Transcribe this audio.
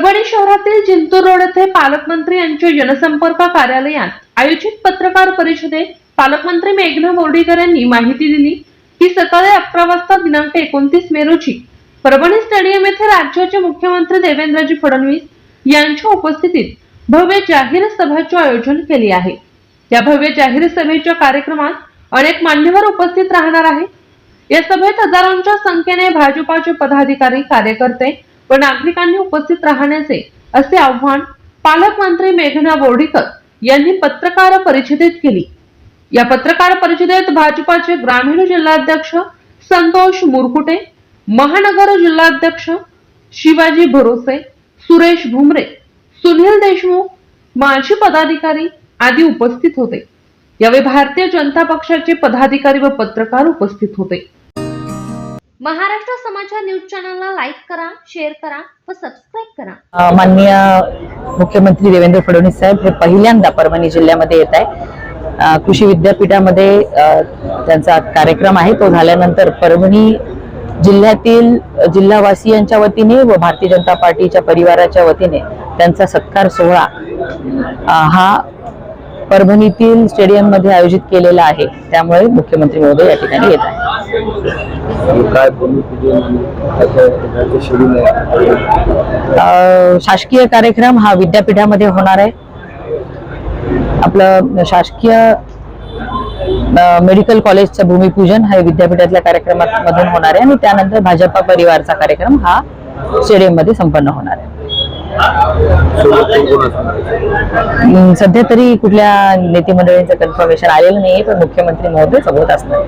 परभणी शहरातील जिंतूर रोड येथे पालकमंत्री यांच्या जनसंपर्क कार्यालयात आयोजित पत्रकार परिषदेत पालकमंत्री मेघना बोर्डीकर यांनी माहिती दिली. की सकाळी अकरा वाजता दिनांक एकोणतीस मे रोजी परभणी स्टेडियम येथे राज्याचे मुख्यमंत्री देवेंद्रजी फडणवीस यांच्या उपस्थितीत भव्य जाहीर सभेचे आयोजन केले आहे. या भव्य जाहीर सभेच्या कार्यक्रमात अनेक मान्यवर उपस्थित राहणार आहे या सभेत हजारोंच्या संख्येने भाजपाचे पदाधिकारी कार्यकर्ते व नागरिकांनी उपस्थित राहण्याचे असे आव्हान पालकमंत्री मेघना बोर्डीकर यांनी पत्रकार परिषदेत केली. या पत्रकार परिषदेत भाजपाचे ग्रामीण जिल्हाध्यक्ष संतोष मुरकुटे महानगर जिल्हाध्यक्ष शिवाजी भरोसे सुरेश भुमरे सुनील देशमुख माजी पदाधिकारी आदी उपस्थित होते. यावेळी भारतीय जनता पक्षाचे पदाधिकारी व पत्रकार उपस्थित होते. महाराष्ट्र समाचार न्यूज चॅनलला लाईक करा शेअर करा व सबस्क्राईब करा. माननीय मुख्यमंत्री देवेंद्र फडणवीस साहेब हे पहिल्यांदा परभणी जिल्ह्यामध्ये येत आहे कृषी विद्यापीठामध्ये त्यांचा कार्यक्रम आहे. तो झाल्यानंतर परभणी जिल्ह्यातील जिल्हावासियांच्या वतीने व भारतीय जनता पार्टीच्या परिवाराच्या वतीने त्यांचा सत्कार सोहळा हा परभणीतील स्टेडियममध्ये आयोजित केलेला आहे. त्यामुळे मुख्यमंत्री महोदय या ठिकाणी येत आहे काय शासकीय कार्यक्रम हा विद्यापीठामध्ये होणार आहे. आपलं शासकीय मेडिकल कॉलेजचं भूमिपूजन हे विद्यापीठातल्या कार्यक्रमात मधून होणार आहे आणि त्यानंतर भाजपा परिवारचा कार्यक्रम हा स्टेडियममध्ये संपन्न होणार आहे. सध्या तरी कुठल्या नेते मंडळींचं कन्फर्मेशन आलेलं नाहीये पण मुख्यमंत्री महोदय सोबत असणार